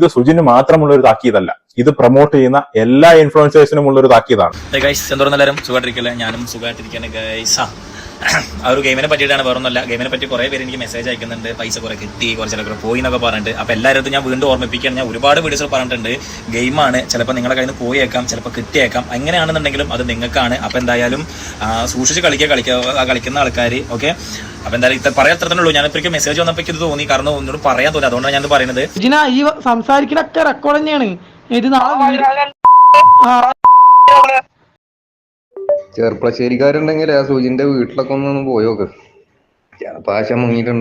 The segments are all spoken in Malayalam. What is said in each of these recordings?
ഇത് സുജിന് മാത്രമുള്ള ഒരു താക്കീതല്ല. ഇത് പ്രൊമോട്ട് ചെയ്യുന്ന എല്ലാ ഇൻഫ്ലുവൻസേഴ്സിനും ഉള്ള ഒരു താക്കീതാണ് എല്ലാവരും സുഖമായിട്ടിരിക്കുകയാണ് ഗൈസ് ആ ഒരു ഗെയിമിനെ പറ്റിയിട്ടാണ് വേറൊന്നുമല്ല. ഗെയിമിനെ പറ്റി കുറേ പേര് എനിക്ക് മെസ്സേജ് അയക്കുന്നുണ്ട്. പൈസ കുറെ കിട്ടി കുറച്ചിലൊക്കെ പോയി എന്നൊക്കെ പറഞ്ഞിട്ട്. അപ്പോൾ എല്ലാവരും ഞാൻ വീണ്ടും ഓർമ്മിപ്പിക്കുകയാണ്. ഞാൻ ഒരുപാട് വീഡിയോസിൽ പറഞ്ഞിട്ടുണ്ട്. ഗെയിമാണ് ചിലപ്പോൾ നിങ്ങളെ കയ്യിൽ നിന്ന് പോയേക്കാം ചിലപ്പോൾ കിട്ടിയേക്കാം. അങ്ങനെയാണെന്നുണ്ടെങ്കിലും അത് നിങ്ങൾക്കാണ്. അപ്പോൾ എന്തായാലും സൂക്ഷിച്ച് കളിക്കുക കളിക്കുക ആ കളിക്കുന്ന ആൾക്കാർ ഓക്കെ അപ്പൊ എന്തായാലും ഇത്ര പറയാൻ അത്ര ഉള്ളൂ. ഞാൻ ഇപ്പോഴേക്കും മെസ്സേജ് വന്നപ്പോൾ ഇത് തോന്നി. കാരണം ഒന്നോട് പറയാൻ തോന്നി. അതുകൊണ്ടാണ് ഞാൻ പറയുന്നത്. ഈ സംസാരിക്കലൊക്കെ റെക്കോർഡ് തന്നെയാണ്. ഇത് നാളെ ചെറുപ്പളശ്ശേരിക്കാരുണ്ടെങ്കിൽ ആ സുജിന്റെ വീട്ടിലൊക്കെ ഒന്ന് പോയോക്ക്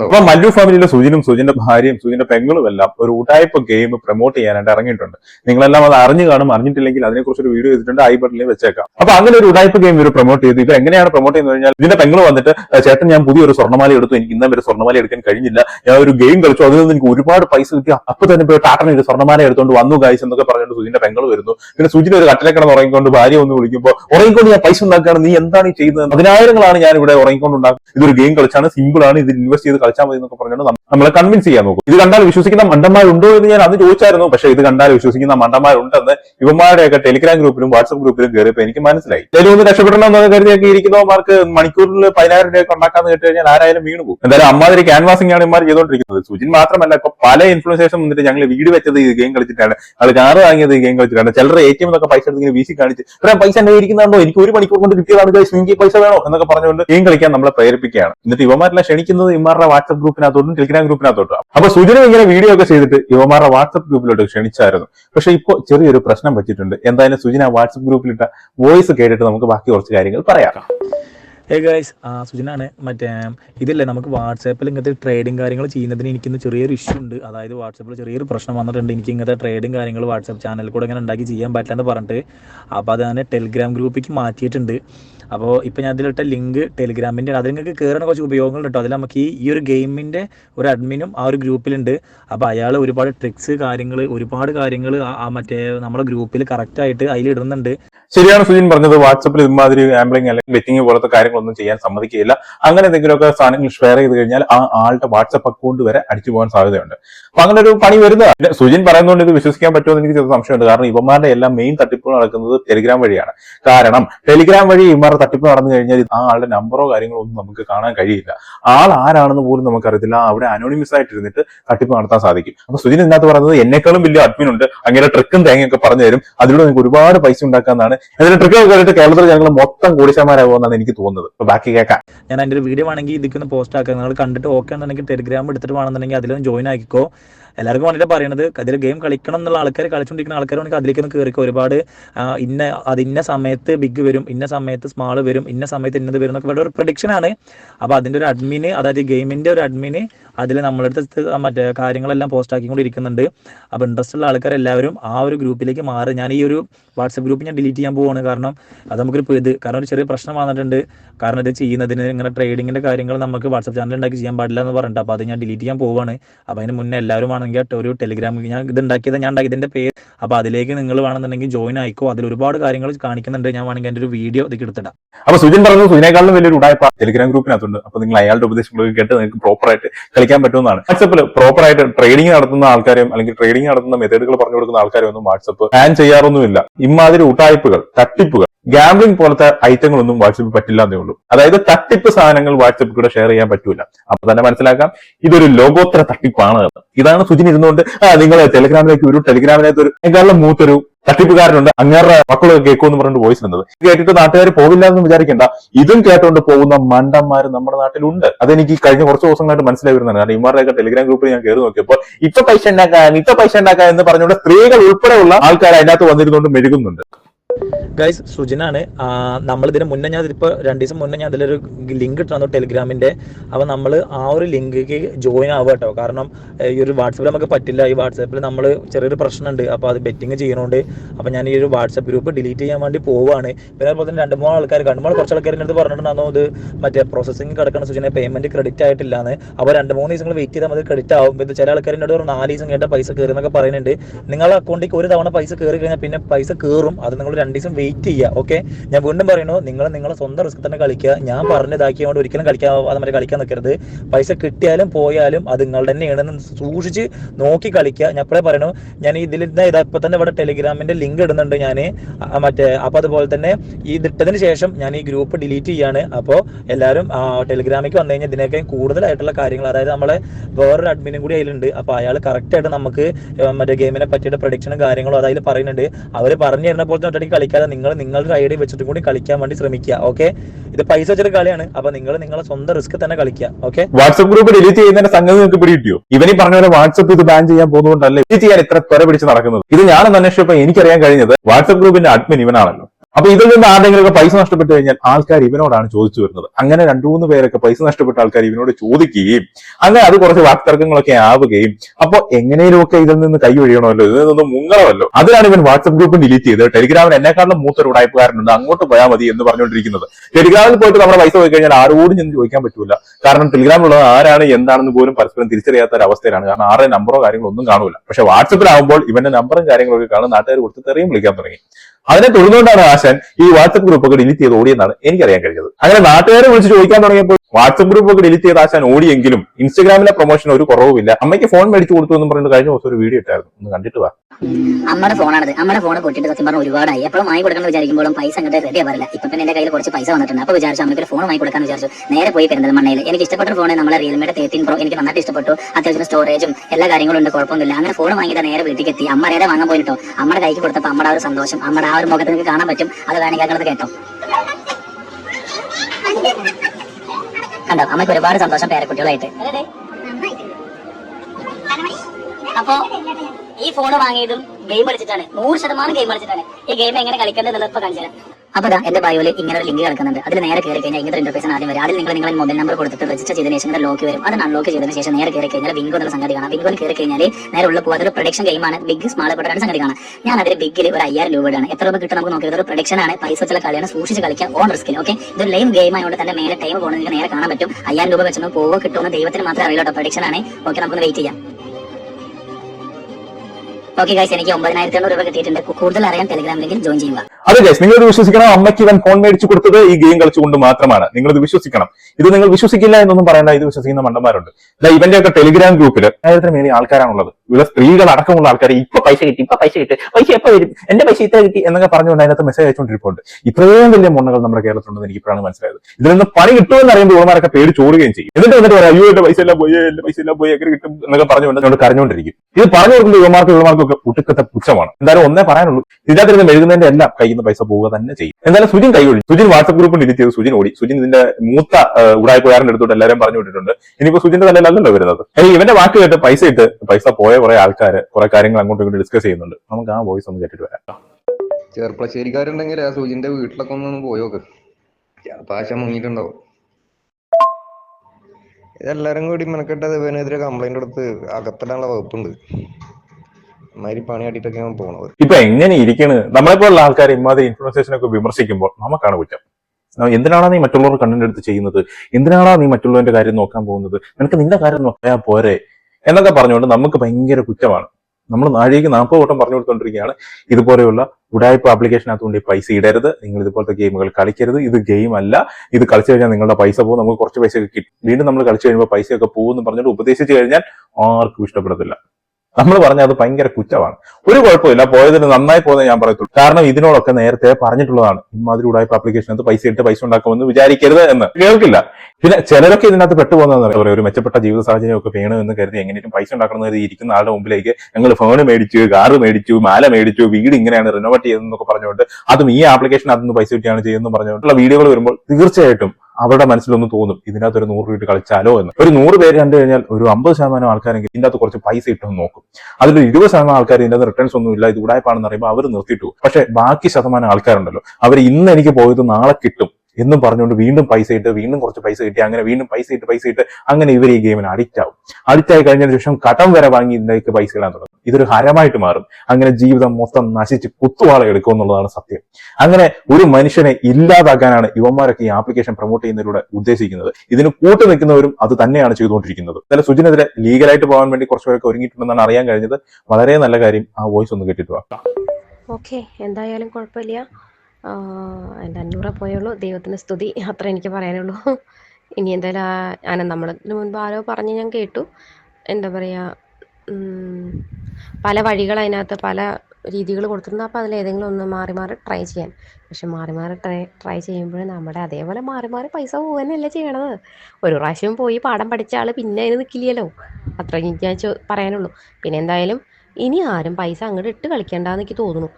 അപ്പൊ മല്ലു ഫാമിലിയിലെ സുജിനും സുജിന്റെ ഭാര്യയും സുജിന്റെ പെങ്ങളും എല്ലാം ഒരു ഉടായ്പ ഗെയിം പ്രൊമോട്ട് ചെയ്യാനായിട്ട് ഇറങ്ങിയിട്ടുണ്ട്. നിങ്ങളെല്ലാം അത് അറിഞ്ഞു കാണും അറിഞ്ഞിട്ടില്ലെങ്കിൽ അതിനെക്കുറിച്ച് ഒരു വീഡിയോ ചെയ്തിട്ടുണ്ട് ഐ ബട്ടണിൽ വെച്ചേക്കാം. അപ്പൊ അങ്ങനെ ഒരു ഉടായ്പ ഗെയിം ഇവർ പ്രൊമോട്ട് ചെയ്തു. ഇത് എങ്ങനെയാണ് പ്രൊമോട്ട് ചെയ്യുന്നത് കഴിഞ്ഞാൽ ഇതിന്റെ പെങ്ങൾ വന്നിട്ട് ചേട്ടൻ ഞാൻ പുതിയൊരു സ്വർണമാല എടുത്തു. എനിക്ക് ഇന്നും വരെ സ്വർണമാല എടുക്കാൻ കഴിഞ്ഞില്ല. ഞാൻ ഒരു ഗെയിം കളിച്ചു. അതിൽ നിന്ന് എനിക്ക് ഒരുപാട് പൈസ കിട്ടി. അപ്പൊ തന്നെ പോയി ടാട്ടൻ ഒരു സ്വർണമാല എടുത്തോണ്ട് വന്നു ഗൈസ് എന്നൊക്കെ പറഞ്ഞുകൊണ്ട് സുജിന്റെ പെങ്ങൾ വരുന്നു. പിന്നെ സുജിന് ഒരു കട്ടിലെ ഉറങ്ങിക്കൊണ്ട് ഭാര്യ ഒന്ന് വിളിക്കുമ്പോൾ ഉറങ്ങിക്കൊണ്ട് ഞാൻ പൈസ ഉണ്ടാക്കുകയാണ്. നീ എന്താണ് ഈ ചെയ്യുന്നത്? പതിനായിരങ്ങളാണ് ഞാൻ ഇവിടെ ഉറങ്ങിക്കൊണ്ട് ഉണ്ടാക്കുന്നത് ഇതൊരു ഗെയിം കളിച്ചാണ്. സിമ്പിൾ ആണ് ഇതിൽ ഇൻവെസ്റ്റ് ചെയ്ത് കളിച്ചാൽ മതി എന്നൊക്കെ നമ്മ- നമ്മളെ കൺവിൻസ് ചെയ്യാൻ നോക്കും. ഇത് കണ്ടാൽ വിശ്വസിക്കുന്ന മണ്ടന്മാരുണ്ടോ എന്ന് ഞാൻ അന്ന് ചോദിച്ചായിരുന്നു. പക്ഷെ ഇത് കണ്ടാൽ വിശ്വസിക്കുന്ന മണ്ടന്മാരുണ്ടെന്ന് ഇവന്മാരുടെയൊക്കെ ടെലിഗ്രാം ഗ്രൂപ്പിലും വാട്സ്ആപ്പ് ഗ്രൂപ്പിലും കയറിയപ്പോൾ എനിക്ക് മനസ്സിലായി. ഇതിൽ ഒന്ന് രക്ഷപ്പെടണമെന്ന് കരുതിയൊക്കെ ഇരിക്കുന്നവന്മാർക്ക് മണിക്കൂറിൽ പതിനായിരം രൂപ ഉണ്ടാക്കാന്ന് കേട്ട് കഴിഞ്ഞാൽ ആരായാലും വീണ് പോകും. എന്തായാലും അമ്മാതിരി ക്യാൻവാസിംഗ് ആണ് ഇമാർ ചെയ്തുകൊണ്ടിരിക്കുന്നത്. സുജിൻ മാത്രമല്ല ഇപ്പൊ പല ഇൻഫ്ലുവൻസേഴ്സും വന്നിട്ട് ഞങ്ങൾ വീട് വെച്ചത് ഈ ഗെയിം കളിച്ചിട്ടാണ്. ഞങ്ങൾ കാറ് വാങ്ങിയത് ഈ ഗെയിം കളിച്ചിട്ടാണ്. ചിലർ എ ടി എം എന്നൊക്കെ പൈസ എടുത്ത് ഇങ്ങനെ വീശി കാണിച്ച് ഇത്രയും പൈസ എന്നെ ഇരിക്കുന്നുണ്ടോ എനിക്ക് ഒരു മണിക്കൂർ കൊണ്ട് കിട്ടിയതാണ് ഈ പൈസ വേണോ? എന്നൊക്കെ പറഞ്ഞുകൊണ്ട് ഗെയിം കളിക്കാൻ നമ്മളെ പ്രേരിപ്പിക്കുകയാണ്. എന്നിട്ട് ഇവന്മാരെല്ലാം ക്ഷണിക്കുന്നത് ഇമാരുടെ വാട്സ്ആപ്പ് ഗ്രൂപ്പിനകത്തോട്ടും ടെലിഗ്രാം ഗ്രൂപ്പിനകത്തോട്ടും അപ്പൊ സുജനും ഇങ്ങനെ വീഡിയോ ഒക്കെ ചെയ്തിട്ട് യുവമാരുടെ വാട്സ്ആപ്പ് ഗ്രൂപ്പിലോട്ട് ക്ഷണിച്ചായിരുന്നു. പക്ഷെ ഇപ്പോൾ ചെറിയൊരു പ്രശ്നം വെച്ചിട്ടുണ്ട്. എന്തായാലും സുജിന വാട്സ്ആപ്പ് ഗ്രൂപ്പിലിട്ട വോയിസ് കേട്ടിട്ട് നമുക്ക് ബാക്കി കുറച്ച് കാര്യങ്ങൾ പറയാം. ഏ ഗൈസ് ആ സുജനാണ് മറ്റേ ഇതില്ലേ നമുക്ക് വാട്സാപ്പിൽ ഇങ്ങനത്തെ ട്രേഡിങ് കാര്യങ്ങൾ ചെയ്യുന്നതിന് എനിക്കിന്ന് ചെറിയൊരു ഇഷ്യൂ ഉണ്ട്. അതായത് വാട്സാപ്പിൽ ചെറിയൊരു പ്രശ്നം വന്നിട്ടുണ്ട്. എനിക്ക് ഇങ്ങനത്തെ ട്രേഡിങ് കാര്യങ്ങൾ വാട്സാപ്പ് ചാനലിൽ കൂടെ ഇങ്ങനെ ഉണ്ടാക്കി ചെയ്യാൻ പറ്റില്ലെന്ന് പറഞ്ഞിട്ട്. അപ്പോൾ അത് ഞാൻ ടെലിഗ്രാം ഗ്രൂപ്പിലേക്ക് മാറ്റിയിട്ടുണ്ട്. അപ്പോൾ ഇപ്പോൾ ഞാൻ അതിലിട്ട ലിങ്ക് ടെലിഗ്രാമിന്റെ അതിൽ നിങ്ങൾക്ക് കയറുന്ന കുറച്ച് ഉപയോഗങ്ങൾ കേട്ടോ. അതിൽ നമുക്ക് ഈ ഒരു ഗെയിമിന്റെ ഒരു അഡ്മിനും ആ ഒരു ഗ്രൂപ്പിലുണ്ട്. അപ്പോൾ അയാൾ ഒരുപാട് ട്രിക്സ് കാര്യങ്ങൾ ഒരുപാട് കാര്യങ്ങൾ ആ മറ്റേ നമ്മുടെ ഗ്രൂപ്പിൽ കറക്റ്റായിട്ട് അതിലിടുന്നുണ്ട് ശരിയാണ് സുജിൻ പറഞ്ഞത് വാട്സപ്പിൽ ഇമാതിരി ആംബ്ലിംഗ് അല്ലെങ്കിൽ ബെറ്റിംഗ് പോലത്തെ കാര്യങ്ങളൊന്നും ചെയ്യാൻ സമ്മതിക്കില്ല അങ്ങനെ എന്തെങ്കിലുമൊക്കെ സാധനങ്ങൾ ഷെയർ ചെയ്ത് കഴിഞ്ഞാൽ ആ ആളുടെ വാട്സപ്പ് അക്കൗണ്ട് വരെ അടിച്ചു പോകാൻ സാധ്യതയുണ്ട്. അപ്പൊ അങ്ങനെ ഒരു പണി വരുന്നത് സുജിൻ പറയുന്നതുകൊണ്ട് ഇത് വിശ്വസിക്കാൻ പറ്റുമോ എന്ന് എനിക്ക് ചെറിയ സംശയമുണ്ട്. കാരണം ഇവന്മാരുടെ എല്ലാം മെയിൻ തട്ടിപ്പുകൾ നടക്കുന്നത് ടെലിഗ്രാം വഴിയാണ്. കാരണം ടെലിഗ്രാം വഴി ഇവന്മാരുടെ തട്ടിപ്പ് നടന്നു കഴിഞ്ഞാൽ ആ ആളുടെ നമ്പറോ കാര്യങ്ങളോ ഒന്നും നമുക്ക് കാണാൻ കഴിയില്ല. ആൾ ആരാണെന്ന് പോലും നമുക്കറിയത്തില്ല. അവിടെ അനോണിമസ് ആയിട്ട് ഇരുന്നിട്ട് തട്ടിപ്പ് നടത്താൻ സാധിക്കും. അപ്പൊ സുജിൻ ഇതിനകത്ത് പറയുന്നത് എന്നെക്കാളും വലിയ അഡ്മിൻ ഉണ്ട്. അങ്ങനെ ട്രിക്കും തേങ്ങയൊക്കെ പറഞ്ഞു തരും. അതിലൂടെ നിങ്ങൾക്ക് ഒരുപാട് പൈസ ഉണ്ടാക്കാന്നാണ് അതിന്റെ ട്രിക്ക് കേട്ടിട്ട് കേരളത്തിലെ ജനങ്ങൾ മൊത്തം കോടിശമാരാകുമെന്നാണ് എനിക്ക് തോന്നുന്നത്. ബാക്കി കേൾക്കാം. ഞാൻ അതിന്റെ ഒരു വീഡിയോ ആണെങ്കിൽ ഇതിക്കുന്ന പോസ്റ്റ് ആക്കാം. നിങ്ങൾ കണ്ടിട്ട് ഓക്കെ എന്നുണ്ടെങ്കിൽ ടെലിഗ്രാം എടുത്തിട്ട് വേണമെന്നുണ്ടെങ്കിൽ അതിലൊന്ന് ജോയിൻ ആക്കിക്കോ. എല്ലാവർക്കും വേണ്ടിയിട്ട് പറയണത്. അതിൽ ഗെയിം കളിക്കണം എന്നുള്ള ആൾക്കാർ കളിച്ചുകൊണ്ടിരിക്കുന്ന ആൾക്കാരാണെങ്കിൽ അതിലേക്ക് ഒന്ന് കയറിക്കോ ഒരുപാട് ഇന്ന അത് ഇന്ന സമയത്ത് ബിഗ് വരും ഇന്ന സമയത്ത് സ്മാൾ വരും ഇന്ന സമയത്ത് ഇന്നത് വരും എന്നൊക്കെ ഒരു പ്രഡിക്ഷൻ ആണ്. അപ്പോൾ അതിന്റെ ഒരു അഡ്മിന് അതായത് ഗെയിമിന്റെ ഒരു അഡ്മിന് അതിൽ നമ്മളടുത്ത് മറ്റേ കാര്യങ്ങളെല്ലാം പോസ്റ്റ് ആക്കിക്കൊണ്ടിരിക്കുന്നുണ്ട്. അപ്പോൾ ഇൻട്രസ്റ്റ് ഉള്ള ആൾക്കാർ എല്ലാവരും ആ ഒരു ഗ്രൂപ്പിലേക്ക് മാറി. ഞാൻ ഈ ഒരു വാട്സപ്പ് ഗ്രൂപ്പ് ഞാൻ ഡിലീറ്റ് ചെയ്യാൻ പോവാണ്. കാരണം അത് നമുക്കൊരു ഇത് കാരണം ഒരു ചെറിയ പ്രശ്നം വന്നിട്ടുണ്ട്. കാരണം ഇത് ചെയ്യുന്നതിന് ഇങ്ങനെ ട്രേഡിങ്ങിന്റെ കാര്യങ്ങൾ നമുക്ക് വാട്സപ്പ് ചാനൽ ഉണ്ടാക്കി ചെയ്യാൻ പാടില്ല എന്ന് പറഞ്ഞിട്ട് അപ്പോൾ അത് ഞാൻ ഡിലീറ്റ് ചെയ്യാൻ പോവാണ്. അപ്പോൾ അതിന് മുന്നേ എല്ലാവരും ആണെങ്കിൽ ഒരു ടെലിഗ്രാം ഞാൻ ഇത് ഉണ്ടാക്കിയത് ഞാൻ ഉണ്ടാക്കി ഇതിന്റെ പേര്. അപ്പൊ അതിലേക്ക് നിങ്ങൾ വേണമെന്നുണ്ടെങ്കിൽ ജോയിൻ ആയിക്കോ. അതിൽ ഒരുപാട് കാര്യങ്ങൾ കാണിക്കുന്നുണ്ട്. ഞാൻ വേണമെങ്കിൽ എന്റെ ഒരു വീഡിയോ ഇതൊക്കെ എടുത്തിടാം. അപ്പൊ സുജിൻ പറഞ്ഞു സുജിനേക്കാളും വലിയൊരു ഉടായ്പ ടെലിഗ്രാം ഗ്രൂപ്പിനകത്തുണ്ട് അപ്പൊ നിങ്ങൾ അയാളുടെ ഉപദേശങ്ങളൊക്കെ കേട്ട് നിങ്ങൾക്ക് പ്രോപ്പർ ആയിട്ട് കളിക്കാൻ പറ്റുമെന്നാണ്. വാട്സപ്പിൽ പ്രോപ്പർ ആയിട്ട് ട്രേഡിംഗ് നടത്തുന്ന ആൾക്കാരെയും അല്ലെങ്കിൽ ട്രേഡിംഗ് നടത്തുന്ന മെത്തേഡുകൾ പറഞ്ഞു കൊടുക്കുന്ന ആൾക്കാരെയും ഒന്നും വാട്സപ്പ് ബാൻ ചെയ്യാറൊന്നുമില്ല. ഇമാതിരി ഉടായ്പകൾ തട്ടിപ്പുകൾ ഗാംബ്ലിംഗ് പോലത്തെ ഐറ്റങ്ങളൊന്നും വാട്സപ്പിൽ പറ്റില്ല എന്നേ ഉള്ളൂ. അതായത് തട്ടിപ്പ് സാധനങ്ങൾ വാട്സപ്പിൽ കൂടെ ഷെയർ ചെയ്യാൻ പറ്റൂല. അപ്പൊ തന്നെ മനസ്സിലാക്കാം ഇതൊരു ലോകോത്തര തട്ടിപ്പാണ്. ഇതാണ് ഇരുന്നുകൊണ്ട് നിങ്ങൾ ടെലിഗ്രാമിലേക്ക് ഒരു ടെലിഗ്രാമിനകത്ത് ഒരു എങ്കിലും മൂത്തൊരു തട്ടിപ്പുകാരനുണ്ട് അങ്ങേറെ മക്കളൊക്കെ കേൾക്കുമെന്ന് പറഞ്ഞിട്ട് വോയിസ് വന്നത് കേട്ടിട്ട് നാട്ടുകാർ പോവില്ല എന്ന് വിചാരിക്കേണ്ട. ഇതും കേട്ടുകൊണ്ട് പോകുന്ന മണ്ടന്മാർ നമ്മുടെ നാട്ടിലുണ്ട്. അതെനിക്ക് കഴിഞ്ഞ കുറച്ച് ദിവസങ്ങളായിട്ട് മനസ്സിലായി വരുന്നതാണ് കാരണം ഇമാരുടെയൊക്കെ ടെലിഗ്രാം ഗ്രൂപ്പിൽ ഞാൻ കയറി നോക്കിയപ്പോൾ ഇപ്പൊ പൈസ ഉണ്ടാക്കാൻ ഇപ്പൊ പൈസ ഉണ്ടാക്കാൻ എന്ന് പറഞ്ഞുകൊണ്ട് സ്ത്രീകൾ ഉൾപ്പെടെയുള്ള ആൾക്കാർ അതിനകത്ത് വന്നിരുന്നുകൊണ്ട് മെഴുകുന്നുണ്ട് ഗൈസ് സുജിനാണ്. നമ്മൾ ഇതിന് മുന്നേ ഞാൻ ഇപ്പോൾ രണ്ട് ദിവസം മുന്നേ ഞാൻ അതിലൊരു ലിങ്ക് ഇട്ടു ടെലിഗ്രാമിന്റെ അപ്പോൾ നമ്മൾ ആ ഒരു ലിങ്കിലേക്ക് ജോയിൻ ആവുക കേട്ടോ കാരണം ഈ ഒരു വാട്സപ്പിൽ നമുക്ക് പറ്റില്ല. ഈ വാട്സപ്പിൽ നമ്മൾ ചെറിയൊരു പ്രശ്നമുണ്ട് അപ്പോൾ അത് ബെറ്റിംഗ് ചെയ്യണോണ്ട് അപ്പോൾ ഞാൻ ഈ ഒരു വാട്സപ്പ് ഗ്രൂപ്പ് ഡിലീറ്റ് ചെയ്യാൻ വേണ്ടി പോവുകയാണ് പിന്നെ അതുപോലെ തന്നെ രണ്ട് മൂന്ന് ആൾക്കാർ രണ്ട് മൂന്ന് കുറച്ച് ആൾക്കാർ എന്റെ അടുത്ത് പറഞ്ഞിട്ടുണ്ടായിരുന്നു ഇത് മറ്റേ പ്രോസസ്സിംഗ് കിടക്കുന്ന സുജിനെ പേയ്മെന്റ് ക്രെഡിറ്റ് ആയിട്ടില്ലാന്ന്. അപ്പോൾ രണ്ട് മൂന്ന് ദിവസങ്ങൾ വെയിറ്റ് ചെയ്താൽ മതി ക്രെഡിറ്റ് ആവും. ഇത് ചില ആൾക്കാർ എന്നോട് നാല് ദിവസം കേട്ട പൈസ കയറി എന്നൊക്കെ പറയുന്നുണ്ട്. നിങ്ങളുടെ അക്കൗണ്ടിലേക്ക് ഒരു തവണ പൈസ കയറി കഴിഞ്ഞാൽ പിന്നെ പൈസ കയറും അത് നിങ്ങൾ രണ്ട് ദിവസം വെയിറ്റ് ചെയ്യുക ഓക്കെ ഞാൻ വീണ്ടും പറയുന്നു നിങ്ങൾ നിങ്ങളെ സ്വന്തം റിസ്ക് തന്നെ കളിക്കുക. ഞാൻ പറഞ്ഞതാക്കിയതുകൊണ്ട് ഒരിക്കലും കളിക്കാൻ അതുമാതിരി കളിക്കാൻ നിൽക്കരുത്. പൈസ കിട്ടിയാലും പോയാലും അത് നിങ്ങളുടെ തന്നെയാണെന്ന് സൂക്ഷിച്ച് നോക്കി കളിക്കുക. ഞാൻ ഇപ്പോഴേ പറയണു ഞാൻ ഇതിൽ ഇതാ ഇപ്പൊ തന്നെ ഇവിടെ ടെലിഗ്രാമിന്റെ ലിങ്ക് ഇടുന്നുണ്ട് ഞാൻ മറ്റേ അപ്പൊ അതുപോലെ തന്നെ ഈ ഇതിട്ടതിന് ശേഷം ഞാൻ ഈ ഗ്രൂപ്പ് ഡിലീറ്റ് ചെയ്യാണ്. അപ്പോൾ എല്ലാവരും ടെലിഗ്രാമിലേക്ക് വന്നു കഴിഞ്ഞാൽ ഇതിനേക്കാൾ കൂടുതലായിട്ടുള്ള കാര്യങ്ങൾ അതായത് നമ്മളെ വേറൊരു അഡ്മിനും കൂടി അതിലുണ്ട്. അപ്പോൾ അയാൾ കറക്റ്റ് ആയിട്ട് നമുക്ക് മറ്റേ ഗെയിമിനെ പറ്റിയിട്ട് പ്രൊഡിക്ഷനും കാര്യങ്ങളും അതായത് പറയുന്നുണ്ട്. അവർ പറഞ്ഞു തരുന്ന പോലെ ഒറ്റയ്ക്ക് കളിക്കാതെ നിങ്ങൾ നിങ്ങളുടെ ഐഡിയ വെച്ചിട്ട് കൂടി കളിക്കാൻ വേണ്ടി ശ്രമിക്കുക ഓക്കെ ഇത് പൈസ വെച്ചിട്ട് കളിയാണ് അപ്പൊ നിങ്ങൾ നിങ്ങളെ സ്വന്തം റിസ്ക് തന്നെ കളിക്കുക ഓക്കെ വാട്സ്ആപ്പ് ഗ്രൂപ്പ് ഡിലീറ്റ് ചെയ്യുന്നതിന്റെ സംഗതി നിങ്ങൾക്ക് പിടികിട്ടിയോ? ഇവനീ പറഞ്ഞ വാട്സ്ആപ്പ് ഇത് ബാൻ ചെയ്യാൻ പോകുന്നതുകൊണ്ടല്ലേ ഡിലീറ്റ് ചെയ്യാൻ ഇത്ര ത്വര പിടിച്ച് നടക്കുന്നത്? ഇത് ഞാനൊന്ന് അന്വേഷിച്ചപ്പോ എനിക്കറിയാൻ കഴിഞ്ഞത് വാട്സ്ആപ്പ് ഗ്രൂപ്പിന്റെ അഡ്മിൻ ഇവനാണല്ലോ. അപ്പൊ ഇതിൽ നിന്ന് ആരുടെങ്കിലൊക്കെ പൈസ നഷ്ടപ്പെട്ടു കഴിഞ്ഞാൽ ആൾക്കാർ ഇവനോടാണ് ചോദിച്ചു വരുന്നത്. അങ്ങനെ രണ്ടു മൂന്ന് പേരൊക്കെ പൈസ നഷ്ടപ്പെട്ട ആൾക്കാർ ഇവനോട് ചോദിക്കുകയും അങ്ങനെ അത് കുറച്ച് വാക്തർക്കങ്ങളൊക്കെ ആവുകയും അപ്പൊ എങ്ങനെയൊക്കെ ഇതിൽ നിന്ന് കൈ ഒഴിയണമല്ലോ? ഇതിൽ നിന്ന് മുങ്ങണമല്ലോ? അതിനാണ് ഇവൻ വാട്സപ്പ് ഗ്രൂപ്പ് ഡിലീറ്റ് ചെയ്തത്. ടെലിഗ്രാമിൽ എന്നെക്കാളും മൂത്തൊരു ഉടായ്പകാരനുണ്ട് അങ്ങോട്ട് പോയാൽ മതി എന്ന് പറഞ്ഞുകൊണ്ടിരിക്കുന്നത്. ടെലിഗ്രാമിൽ പോയിട്ട് നമ്മുടെ പൈസ പോയി കഴിഞ്ഞാൽ ആരോടും ചെന്ന് ചോദിക്കാൻ പറ്റൂല. കാരണം ടെലിഗ്രാമിലുള്ളത് ആരാണ് എന്താണെന്ന് പോലും പരസ്പരം തിരിച്ചറിയാത്ത ഒരു അവസ്ഥയിലാണ്. കാരണം ആരുടെ നമ്പറോ കാര്യങ്ങളോ ഒന്നും കാണൂല. പക്ഷെ വാട്സപ്പിലാവുമ്പോൾ ഇവന്റെ നമ്പറും കാര്യങ്ങളൊക്കെ കാണും. നാട്ടുകാർ കൊടുത്ത് തെറിയും വിളിക്കാൻ തുടങ്ങി. അതിനെ തുടർന്നുകൊണ്ടാണ് ആശാൻ ഈ വാട്സപ്പ് ഗ്രൂപ്പൊക്കെ ഡിലീറ്റ് ചെയ്ത് ഓടിയെന്നാണ് എനിക്കറിയാൻ കഴിഞ്ഞത്. അങ്ങനെ നാട്ടുകാരെ വിളിച്ച് ചോദിക്കാൻ തുടങ്ങിയപ്പോൾ വാട്സപ്പ് ഗ്രൂപ്പ് ഒക്കെ ഡിലീറ്റ് ചെയ്ത് ആശാൻ ഓടിയെങ്കിലും ഇൻസ്റ്റാഗ്രാമിലെ പ്രൊമോഷൻ ഒരു കുറവുമില്ല. അമ്മയ്ക്ക് ഫോൺ മേടിച്ചു കൊടുത്തു എന്ന് പറഞ്ഞിട്ട് കഴിഞ്ഞ ദിവസം ഒരു വീഡിയോ ഇട്ടായിരുന്നു. ഒന്ന് കണ്ടിട്ട് വാ. അമ്മയുടെ ഫോണാണത് അമ്മയുടെ ഫോൺ പൊട്ടിട്ട് സത്യം പറഞ്ഞ ഒരുപാടായി. എപ്പോഴും വാങ്ങി കൊടുക്കണം വിചാരിക്കുമ്പോഴും പൈസ അങ്ങോട്ട് റെഡി ആവാറില്ല. ഇപ്പൊ പിന്നെ എന്റെ കയ്യിൽ കുറച്ച് പൈസ വന്നിട്ടുണ്ട്. അപ്പൊ വിചാരിച്ചു അമ്മയ്ക്ക് ഒരു ഫോൺ വാങ്ങി കൊടുക്കാൻ വിചാരിച്ചു. നേരെ പോയി പെരുന്നത് മണ്ണയിൽ എനിക്ക് ഇഷ്ടപ്പെട്ട ഫോൺ നമ്മളെ റിയൽമിയുടെ തേർട്ടീൻ പ്രോ എനിക്ക് നന്നായിട്ട് ഇഷ്ടപ്പെട്ടു. അത്യാവശ്യം സ്റ്റോറേജും എല്ലാ കാര്യങ്ങളും ഉണ്ട് കുഴപ്പമൊന്നുമില്ല. അങ്ങനെ ഫോൺ വാങ്ങിയിട്ട് നേരെ വീട്ടിലേക്ക് എത്തി. അമ്മ നേരെ വാങ്ങാൻ പോയിട്ടോ? അമ്മയുടെ കൈക്ക് കൊടുത്തപ്പോൾ അമ്മയുടെ ആ ഒരു സന്തോഷം അമ്മയുടെ ആ ഒരു മുഖത്ത് നിങ്ങൾക്ക് കാണാൻ പറ്റും. അത് വേണമെങ്കിൽ അങ്ങനെ കേട്ടോ. കണ്ടോ? അമ്മയ്ക്ക് ഒരുപാട് സന്തോഷം പേരക്കുട്ടികളായിട്ട് അപ്പോ ഈ ഫോൺ വാങ്ങിയതും ഗെയിം കളിച്ചിട്ടാണ്. നൂറ് ശതമാനം ഗെയിം കളിച്ചിട്ടാണ്. ഈ ഗെയിം എങ്ങനെ കളിക്കേണ്ടത് എന്നുള്ളത് ഇപ്പൊ കാണിച്ചു അപ്പൊ എന്റെ ബയോയിൽ ഇങ്ങനെ ഒരു ലിങ്ക് കിടക്കുന്നുണ്ട്. അതിൽ നേരെ കയറി കഴിഞ്ഞാൽ ഇങ്ങനത്തെ ഇന്റർഫേസ് ആദ്യം വരും അതിൽ നിങ്ങൾ നിങ്ങളുടെ മൊബൈൽ നമ്പർ കൊടുത്തിട്ട് രജിസ്റ്റർ ചെയ്തതിന് ശേഷം നിങ്ങൾ ലോക്ക് വരും. അത് അൺലോക്ക് ചെയ്തതിന് ശേഷം നേരെ കയറി കഴിഞ്ഞാൽ ബിങ്കോ എന്നുള്ള സംഗതി കാണാം. ബിങ്കോയിൽ കയറി കഴിഞ്ഞാൽ നേരെ ഉള്ള പോകാതെ ഒരു പ്രൊഡക്ഷൻ ഗെയിമാണ് ബിഗ് സ്മാൾ പെട്ടാണ് സംഗതി കാണാം. ഞാൻ അതിൽ ബിഗിൽ ഒരു അയ്യായിരം രൂപയാണ് എത്ര രൂപ കിട്ടും നമുക്ക് നോക്കിയത് ഒരു പ്രൊഡക്ഷൻ ആണ്. പൈസ വെച്ചുള്ള കളിയാണ്. സൂക്ഷിച്ച് കളിക്കാൻ ഓൺ റിസ്കിൽ ഓക്കെ ഇത് ലൈവ് ഗെയിം ആയതുകൊണ്ട് തന്നെ മേലെ ടൈം പോകുന്നത് നിങ്ങൾക്ക് നേരെ കാണാൻ പറ്റും. അയ്യായിരം രൂപ വെച്ചൊന്നും പോവോ കിട്ടുമെന്ന് ദൈവത്തിന് മാത്രമേ അറിയില്ല പ്രൊഡക്ഷൻ ആണ്. ഓക്കെ നമുക്ക് വെയിറ്റ് ചെയ്യാം. ഓക്കെ ഗൈസ് എനിക്ക് ഒമ്പതിനായിരത്തി രൂപ കിട്ടിയിട്ടുണ്ട്. കൂടുതൽ അറിയാൻ ടെലിഗ്രാം ലിങ്കിൽ ജോയിൻ ചെയ്യുക. അത് ഗൈസ് നിങ്ങൾ ഇത് വിശ്വസിക്കണം? അമ്മയ്ക്ക് ഇവൻ ഫോൺ മേടിച്ചു കൊടുത്തത് ഈ ഗെയിം കളിച്ചുകൊണ്ട് മാത്രമാണ്. നിങ്ങൾ ഇത് വിശ്വസിക്കണം. ഇത് നിങ്ങൾ വിശ്വസിക്കില്ല എന്നൊന്നും പറയണ്ട. ഇത് വിശ്വസിക്കുന്ന മണ്ടന്മാരുണ്ട്. ഇവന്റെ ഒക്കെ ടെലിഗ്രാം ഗ്രൂപ്പിൽ ആയിരത്തിന് മേലെ ആൾക്കാരാണുള്ളത്. ഇവിടെ സ്ത്രീകൾ അടക്കമുള്ള ആൾക്കാർ ഇപ്പൊ പൈസ കിട്ടി ഇപ്പൊ പൈസ കിട്ടി പൈസ എപ്പോ വരും? എന്റെ പൈസ ഇത്ര കിട്ടി എന്നൊക്കെ പറഞ്ഞുകൊണ്ട് അതിനകത്ത് മെസ്സേജ് അയച്ചുകൊണ്ടിരിപ്പുണ്ട്. ഇത്രയും വലിയ മുണ്ണകൾ നമ്മുടെ കേരളത്തിലുണ്ടെന്ന് എനിക്ക് ഇപ്പോഴാണ് മനസ്സിലായത്. ഇതിൽ നിന്ന് പണി കിട്ടുമെന്ന് അറിയുമ്പോൾ ഉള്ളമാരൊക്കെ പേടി ചോടുകയും ചെയ്യും. എന്നിട്ട് എന്നിട്ട് പറയാം അയ്യോ എന്റെ പൈസ എല്ലാം പോയി എന്റെ പൈസ എല്ലാം പോയി എങ്ങനെ കിട്ടും? എന്നൊക്കെ പറഞ്ഞുകൊണ്ട് നമ്മൾ കരഞ്ഞുകൊണ്ടിരിക്കും. ഇത് പറഞ്ഞു കൊടുക്കുന്ന യുവമാർക്ക് യുവമാർക്കൊക്കെ പുട്ടുക്കത്തെ പുച്ഛമാണ്. എന്തായാലും ഒന്നേ പറയാനുള്ളൂ. ഇതിനകത്തിരുന്ന് എഴുതുന്നതിന്റെ എല്ലാം കയ്യിൽ നിന്ന് പൈസ പോവുക തന്നെ ചെയ്യും. എന്തായാലും സുജിൻ കൈ ഒഴിഞ്ഞു. സുജിൻ വാട്സപ്പ് ഗ്രൂപ്പ് ഡിലീറ്റ് ചെയ്ത് സുജിൻ ഓടി. സുജിൻ ഇതിന്റെ മൂത്ത ഉടായ്പകാരന്റെ അടുത്തോട്ട് എല്ലാവരും പറഞ്ഞു വിട്ടിട്ടുണ്ട്. ഇനിയിപ്പോ സുജിന്റെ തലയിലല്ലല്ലോ വരുന്നത്. ഇവന്റെ വാക്ക് കേട്ട് പൈസ ഇട്ട് പൈസ പോയ കുറെ ആൾക്കാർ കുറെ കാര്യങ്ങൾ അങ്ങോട്ടും ഇങ്ങോട്ട് ഡിസ്കസ് ചെയ്യുന്നുണ്ട്. നമുക്ക് ആ വോയിസ് ഒന്ന് കേട്ടിട്ട് വരാം. ചെറുപ്പശ്ശേരിക്കാരുണ്ടെങ്കിൽ ആ സുജിന്റെ വീട്ടിലൊക്കെ ഒന്ന് പോയോക്ക് ചിലപ്പോ ആശ ഇതെല്ലാരും കൂടി മെനക്കെട്ടത് ഇവനെതിരെ കംപ്ലൈന്റ് കൊടുത്ത് അകത്തിടാനുള്ള വകുപ്പുണ്ട്. അമ്മാതിരി പണി കാട്ടിട്ടൊക്കെ അവൻ പോണത്. ഇപ്പൊ എങ്ങനെ ഇരിക്കണ്? നമ്മളെപ്പോലുള്ള ആൾക്കാർ ഇമാതിരി ഇൻഫ്ലുവൻസേഷനൊക്കെ വിമർശിക്കുമ്പോൾ നമുക്കാണ് കുറ്റം. എന്തിനാണോ നീ മറ്റുള്ളവർ കണ്ടന്റ് എടുത്ത് ചെയ്യുന്നത്? എന്തിനാണോ നീ മറ്റുള്ളവന്റെ കാര്യം നോക്കാൻ പോകുന്നത്? നിനക്ക് നിന്റെ കാര്യം നോക്കിയാൽ പോരെ? എന്നൊക്കെ പറഞ്ഞുകൊണ്ട് നമുക്ക് ഭയങ്കര കുറ്റമാണ്. നമ്മൾ നാഴിക നാൽപ്പത് വട്ടം പറഞ്ഞു കൊടുത്തോണ്ടിരിക്കുകയാണ്. ഇതുപോലെയുള്ള ഉടായ്പ ആപ്ലിക്കേഷനകത്തുകൊണ്ട് ഈ പൈസ ഇടരുത്. നിങ്ങൾ ഇതുപോലത്തെ ഗെയിമുകൾ കളിക്കരുത്. ഇത് ഗെയിം അല്ല. ഇത് കളിച്ചു കഴിഞ്ഞാൽ നിങ്ങളുടെ പൈസ പോകും. നമുക്ക് കുറച്ച് പൈസ കിട്ടും. വീണ്ടും നമ്മൾ കളിച്ചു കഴിയുമ്പോൾ പൈസയൊക്കെ പോകുമെന്ന് പറഞ്ഞിട്ട് ഉപദേശിച്ചു കഴിഞ്ഞാൽ ആർക്കും ഇഷ്ടപ്പെടത്തില്ല. നമ്മൾ പറഞ്ഞ അത് ഭയങ്കര കുറ്റമാണ്. ഒരു കുഴപ്പമില്ല പോയതിന് നന്നായി പോകുന്നത് ഞാൻ പറയത്തുള്ളൂ. കാരണം ഇതിനോടൊക്കെ നേരത്തെ പറഞ്ഞിട്ടുള്ളതാണ്. ഇമാതിരി ഉടായ്പ ആപ്ലിക്കേഷനകത്ത് പൈസ ഇട്ട് പൈസ ഉണ്ടാക്കുമെന്ന് വിചാരിക്കരുത് എന്ന്. കേൾക്കില്ല. പിന്നെ ചിലരൊക്കെ ഇതിനകത്ത് പെട്ടുപോകുന്നതെന്ന് പറയാം ഒരു മെച്ചപ്പെട്ട ജീവിത സാഹചര്യം ഒക്കെ വേണമെന്ന് കരുതി എങ്ങനെയും പൈസ ഉണ്ടാക്കണം എന്ന് കരുതി ഇരിക്കുന്ന ആളുടെ മുമ്പിലേക്ക് ഞങ്ങൾ ഫോൺ മേടിച്ചു കാറ് മേടിച്ചു മാല മേടിച്ചു വീട് ഇങ്ങനെയാണ് റിനോവേറ്റ് ചെയ്തതെന്നൊക്കെ പറഞ്ഞുകൊണ്ട് അതും ഈ ആപ്ലിക്കേഷൻ അതിന് പൈസ കിട്ടിയാണ് ചെയ്യുന്നത് പറഞ്ഞുകൊണ്ടുള്ള വീഡിയോകൾ വരുമ്പോൾ തീർച്ചയായിട്ടും അവരുടെ മനസ്സിലൊന്ന് തോന്നും ഇതിനകത്ത് ഒരു നൂറ് രൂപ കളിച്ചാലോ എന്ന്. ഒരു നൂറ് പേര് കണ്ടു കഴിഞ്ഞാൽ ഒരു അമ്പത് ശതമാനം ആൾക്കാരെങ്കിൽ ഇതിനകത്ത് കുറച്ച് പൈസ ഇട്ടൊന്ന് നോക്കും. അതിൽ ഇരുപത് ശതമാനം ആൾക്കാർ ഇതിന്റെ റിട്ടേൺസ് ഒന്നും ഇല്ല ഇത് ഉടായ്പാണെന്ന് അറിയുമ്പോൾ അവർ നിർത്തിയിട്ടു. പക്ഷെ ബാക്കി ശതമാനം ആൾക്കാരുണ്ടല്ലോ. അവർ ഇന്ന് എനിക്ക് പോയത് നാളെ കിട്ടും എന്നും പറഞ്ഞുകൊണ്ട് വീണ്ടും പൈസ ഇട്ട് വീണ്ടും കുറച്ച് പൈസ കിട്ടി അങ്ങനെ വീണ്ടും പൈസ ഇട്ട് പൈസ ഇട്ട് അങ്ങനെ ഇവർ ഈ ഗെയിമിന് അഡിക്റ്റ് ആവും. അഡിക്റ്റ് ആയി കഴിഞ്ഞതിന് ശേഷം കടം വരെ വാങ്ങി ഇതിലേക്ക് പൈസ ഇടാൻ തുടങ്ങും. ഇതൊരു ഹരമായിട്ട് മാറും. അങ്ങനെ ജീവിതം മൊത്തം നശിച്ച് കുത്തുവാള എടുക്കും എന്നുള്ളതാണ് സത്യം. അങ്ങനെ ഒരു മനുഷ്യനെ ഇല്ലാതാക്കാനാണ് യുവന്മാരൊക്കെ ഈ ആപ്ലിക്കേഷൻ പ്രൊമോട്ട് ചെയ്യുന്നതിലൂടെ ഉദ്ദേശിക്കുന്നത്. ഇതിന് കൂട്ടു നിൽക്കുന്നവരും അത് തന്നെയാണ് ചെയ്തുകൊണ്ടിരിക്കുന്നത്. എന്നാലും സുജിനെതിരെ ലീഗലായിട്ട് പോകാൻ വേണ്ടി കുറച്ചുപേരൊക്കെ ഒരുങ്ങിയിട്ടുണ്ടെന്നാണ് അറിയാൻ കഴിഞ്ഞത്. വളരെ നല്ല കാര്യം ആ വോയിസ് ഒന്ന് കേട്ടിട്ട് ഓക്കെ എന്തായാലും കുഴപ്പമില്ല. എന്റെ അഞ്ഞൂറേ പോയുള്ളൂ. ദൈവത്തിന് സ്തുതി. അത്ര എനിക്ക് പറയാനുള്ളൂ. ഇനി എന്തായാലും ആന നമ്മളതിന് മുൻപ് ആരോ പറഞ്ഞ് ഞാൻ കേട്ടു. എന്താ പറയുക പല വഴികൾ അതിനകത്ത് പല രീതികൾ കൊടുത്തിട്ടുണ്ട്. അപ്പോൾ അതിൽ ഏതെങ്കിലും ഒന്ന് മാറി മാറി ട്രൈ ചെയ്യാൻ പക്ഷെ മാറി മാറി ട്രൈ ട്രൈ ചെയ്യുമ്പോൾ നമ്മുടെ അതേപോലെ മാറി മാറി പൈസ പോകാനല്ലേ ചെയ്യണത്. ഒരു പ്രാവശ്യം പോയി പാഠം പഠിച്ച ആൾ പിന്നെ അതിന് നിൽക്കില്ലല്ലോ അത്ര ഞാൻ പറയാനുള്ളൂ. പിന്നെ എന്തായാലും ഇനി ആരും പൈസ അങ്ങോട്ട് ഇട്ട് കളിക്കേണ്ടെന്ന് എനിക്ക് തോന്നുന്നു.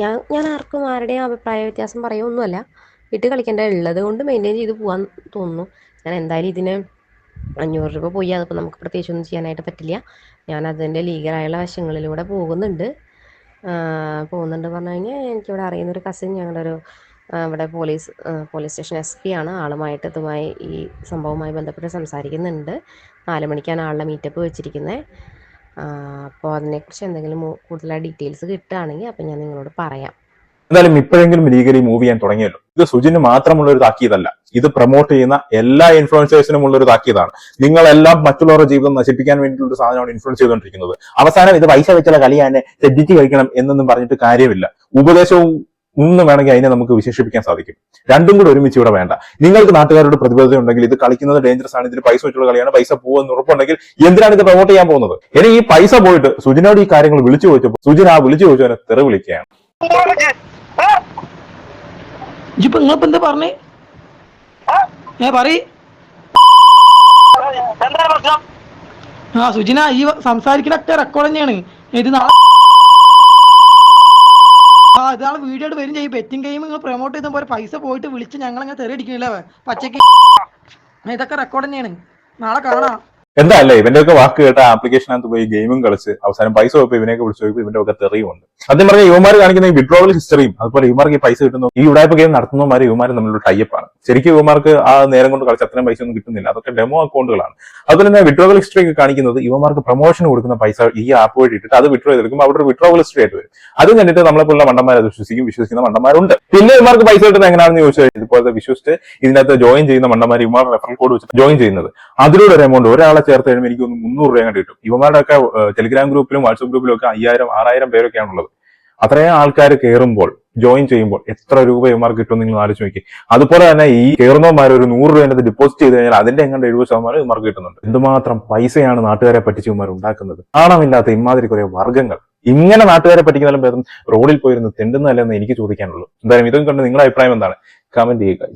ഞാൻ ഞാൻ ആർക്കും ആരുടെയും അഭിപ്രായ വ്യത്യാസം പറയുമൊന്നുമല്ല ഇട്ട് കളിക്കേണ്ട ഉള്ളത് കൊണ്ട് മെയിന്റെയിൻ ചെയ്ത് പോകാൻ തോന്നുന്നു. ഞാൻ എന്തായാലും ഇതിന് അഞ്ഞൂറ് രൂപ പോയി അതിപ്പോൾ നമുക്ക് പ്രത്യേകിച്ചൊന്നും ചെയ്യാനായിട്ട് പറ്റില്ല. ഞാൻ അതിന്റെ ലീഗലായുള്ള വശങ്ങളിലൂടെ പോകുന്നുണ്ട്. പോകുന്നുണ്ട് പറഞ്ഞു കഴിഞ്ഞാൽ എനിക്കിവിടെ അറിയുന്ന ഒരു കസിൻ ഞങ്ങളുടെ ഒരു ഇവിടെ police police station S P ആണ്. ആളുമായിട്ട് ഇതുമായി ഈ സംഭവവുമായി ബന്ധപ്പെട്ട് സംസാരിക്കുന്നുണ്ട്. നാല് മണിക്കാണ് ആളുടെ മീറ്റപ്പ് വെച്ചിരിക്കുന്നത്. അപ്പോൾ അതിനെക്കുറിച്ച് എന്തെങ്കിലും കൂടുതലായി ഡീറ്റെയിൽസ് കിട്ടുകയാണെങ്കിൽ അപ്പം ഞാൻ നിങ്ങളോട് പറയാം. എന്തായാലും ഇപ്പോഴെങ്കിലും ലീഗലി മൂവ് ചെയ്യാൻ തുടങ്ങിയല്ലോ. ഇത് സുജിന് മാത്രമുള്ള ഒരു താക്കീതല്ല. ഇത് പ്രൊമോട്ട് ചെയ്യുന്ന എല്ലാ ഇൻഫ്ലുവൻസേഴ്സിനും ഉള്ള ഒരു താക്കീതാണ്. നിങ്ങളെല്ലാം മറ്റുള്ളവരുടെ ജീവിതം നശിപ്പിക്കാൻ വേണ്ടിയിട്ടുള്ള ഒരു സാധനമാണ് ഇൻഫ്ലുവൻസ് ചെയ്തുകൊണ്ടിരിക്കുന്നത്. അവസാനം ഇത് പൈസ വെച്ചുള്ള കളിയാണ് തെറ്റിച്ച് കഴിക്കണം എന്നൊന്നും പറഞ്ഞിട്ട് കാര്യമില്ല. ഉപദേശവും ഒന്ന് വേണമെങ്കിൽ അതിനെ നമുക്ക് വിശേഷിപ്പിക്കാൻ സാധിക്കും. രണ്ടും കൂടെ ഒരുമിച്ച് ഇവിടെ വേണ്ട. നിങ്ങൾക്ക് നാട്ടുകാരോട് പ്രതിബദ്ധത ഉണ്ടെങ്കിൽ ഇത് കളിക്കുന്നത് ഡേഞ്ചറസ് ആണ് ഇതിന് പൈസ വെച്ചുള്ള കളിയാണ് പൈസ പോകുമെന്ന് ഉറപ്പുണ്ടെങ്കിൽ എന്തിനാണ് ഇത് പ്രൊമോട്ട് ചെയ്യാൻ പോകുന്നത്? ഇനി ഈ പൈസ പോയിട്ട് സുജിനോട് ഈ കാര്യങ്ങൾ വിളിച്ചു ചോദിച്ചപ്പോൾ സുജിൻ ആ വിളിച്ചു ചോദിച്ചവനെ തെറി വിളിക്കുകയാണ്. ഇജിപ്പോ നിങ്ങളിപ്പോ എന്താ പറഞ്ഞേ? ഏ പറയ്. ആ സുജിന ഈ സംസാരിക്കണൊക്കെ റെക്കോർഡ് തന്നെയാണ്. ഇത് നാളെ ആ ഇതാണ് വീഡിയോ ആയിട്ട് വരും ചെയ്യും. ബെറ്റിംഗ് ഗെയിം നിങ്ങൾ പ്രൊമോട്ട് ചെയ്ത പോലെ പൈസ പോയിട്ട് വിളിച്ച് ഞങ്ങൾ അങ്ങനെ തെറി അടിക്കണില്ലേ? പച്ചക്ക് ഇതൊക്കെ റെക്കോർഡ് തന്നെയാണ്. നാളെ കാണാം. എന്താ അല്ലേ ഇവന്റെ ഒക്കെ വാക്ക് കേട്ട ആപ്ലിക്കേഷനകത്ത് പോയി ഗെയിമും കളിച്ച് അവസാനം പൈസ പോയപ്പോ ഇവനെയൊക്കെ വിളിച്ചു പോയപ്പോ ഇവന്റെ ഒക്കെ തെറിയുമുണ്ട്. സത്യം പറഞ്ഞാൽ യുവമാർ കാണിക്കുന്ന ഈ വിഡ്രോവൽ ഹിസ്റ്ററിയും അതുപോലെ യുവമാർക്ക് ഈ പൈസ കിട്ടുന്നു ഈ ഉടായ്പ ഗെയിം നടത്തുന്നവന്മാർ യുവമാർ തമ്മിലുള്ള ടൈപ്പാണ് ശരിക്കും യുവമാർക്ക് ആ നേരം കൊണ്ട് കളിച്ച് അത്രയും പൈസ ഒന്നും കിട്ടുന്നില്ല. അതൊക്കെ ഡെമോ അക്കൗണ്ടുകളാണ് അതുപോലെ തന്നെ വിഡ്രോവൽ ഹിസ്റ്ററി ഒക്കെ കാണിക്കുന്നത് യുവമാർക്ക് പ്രൊമോഷൻ കൊടുക്കുന്ന പൈസ ഈ ആപ്പ് വഴി ഇട്ടിട്ട് അത് വിഡ്രോ ചെയ്തെടുക്കുമ്പോൾ അവിടെ ഒരു വിഡ്രോവൽ ഹിസ്റ്ററി ആയിട്ട് വരും. അത് കണ്ടിട്ട് നമ്മളെപ്പോലുള്ള മണ്ടന്മാരെ അത് വിശ്വസിക്കും. വിശ്വസിക്കുന്ന മണ്ടന്മാരുണ്ട്. പിന്നെ യുവമാർക്ക് പൈസ കിട്ടുന്നത് എങ്ങനെയാണെന്ന് ചോദിച്ചാൽ ഇതുപോലത്തെ വിശ്വസിച്ച് ഇതിനകത്ത് ജോയിൻ ചെയ്യുന്ന മണ്ടന്മാർ യുവമാർ റെഫറൽ കോഡ് വെച്ച് ജോയിൻ ചെയ്യുന്നത്. അതിലൂടെ ഒരു എമൗണ്ട് ഒരാളെ ചേർത്ത് കഴിയുമ്പോൾ എനിക്ക് ഒന്ന് മുന്നൂറ് രൂപ കണ്ട് കിട്ടും. ഇവന്മാരുടെ ഒക്കെ ടെലിഗ്രാം ഗ്രൂപ്പിലും വാട്സപ്പ് ഗ്രൂപ്പിലും ഒക്കെ അയ്യായിരം ആറായിരം പേരൊക്കെയാണുള്ളത്. അത്രയും ആൾക്കാർ കയറുമ്പോൾ ജോയിൻ ചെയ്യുമ്പോൾ എത്ര രൂപ ഇവന്മാർക്ക് കിട്ടും നിങ്ങൾ ആലോചിച്ച് നോക്കി അതുപോലെ തന്നെ ഈ കയറുന്നവന്മാർ ഒരു നൂറ് രൂപ അതിനകത്ത് ഡെപ്പോസിറ്റ് ചെയ്ത് കഴിഞ്ഞാൽ അതിന്റെ എങ്ങനെ എഴുപത് ശതമാനം ഇവന്മാർക്ക് കിട്ടുന്നുണ്ട്. എന്തുമാത്രം പൈസയാണ് നാട്ടുകാരെ പറ്റിച്ച് ഇവന്മാർ ഉണ്ടാക്കുന്നത്? ആണമില്ലാത്ത ഇമാതിരി കുറെ വർഗങ്ങൾ. ഇങ്ങനെ നാട്ടുകാരെ പറ്റിക്കുന്നാലും ഭേദം റോഡിൽ പോയിരുന്ന് തെണ്ടുന്നതല്ലെന്ന് എനിക്ക് ചോദിക്കാനുള്ളൂ. എന്തായാലും ഇതും കണ്ട് നിങ്ങളുടെ അഭിപ്രായം എന്താണ്? കമന്റ് ചെയ്യുക